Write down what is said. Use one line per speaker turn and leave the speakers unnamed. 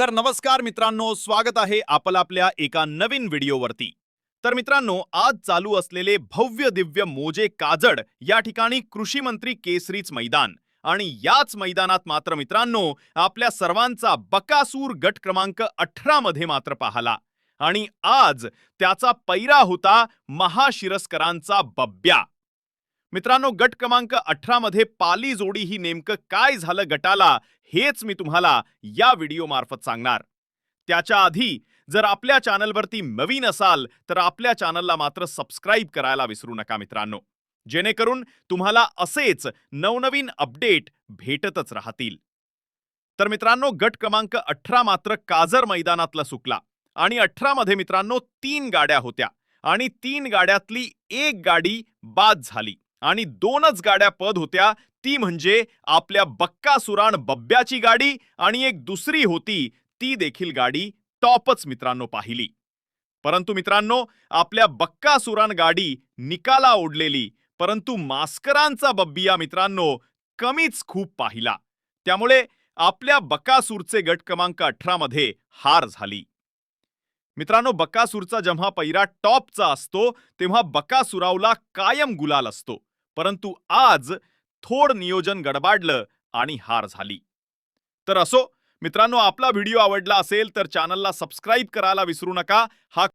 तर नमस्कार मित्रांनो स्वागत आहे आपलं आपल्या एका नवीन व्हिडिओवरती. तर मित्रांनो आज चालू असलेले भव्य दिव्य मोजे काजड या ठिकाणी कृषी मंत्री केसरीच मैदान. आणि याच मैदानात मात्र मित्रांनो आपल्या सर्वांचा बकासूर गट क्रमांक अठरा मध्ये मात्र पाहला. आणि आज त्याचा पैरा होता महाशिरस्करांचा बब्या मित्रांनो गट क्रमांक अठरा मध्ये पाली जोडी ही नेमकं काय झालं गटाला हेच मी तुम्हाला या व्हिडिओ मार्फत सांगणार. त्याच्या आधी जर आपल्या चॅनलवरती नवीन असाल तर आपल्या चॅनलला मात्र सबस्क्राईब करायला विसरू नका मित्रांनो. जेणेकरून तुम्हाला असेच नवनवीन अपडेट भेटतच राहतील. तर मित्रांनो गट क्रमांक अठरा मात्र काजर मैदानातला सुकला आणि अठरा मध्ये मित्रांनो तीन गाड्या होत्या आणि तीन गाड्यातली एक गाडी बाद झाली. आणि दोनच गाड्या पद होत्या. ती म्हणजे आपल्या बक्कासुराण बब्ब्याची गाडी आणि एक दुसरी होती. ती देखील गाडी टॉपच मित्रांनो पाहिली. परंतु मित्रांनो आपल्या बक्कासुराण गाडी निकाला ओढलेली. परंतु मास्करांचा बब्बिया मित्रांनो कमीच खूप पाहिला. त्यामुळे आपल्या बकासूरचे गट क्रमांक अठरा मध्ये हार झाली. मित्रांनो बकासूरचा जेव्हा पैरा टॉपचा असतो तेव्हा बकासुरावला कायम गुलाल असतो. परंतु आज थोड नियोजन गडबाडलं आणि हार झाली. तर असो मित्रांनो आपला व्हिडिओ आवडला असेल तर चॅनलला सबस्क्राईब करायला विसरू नका. हा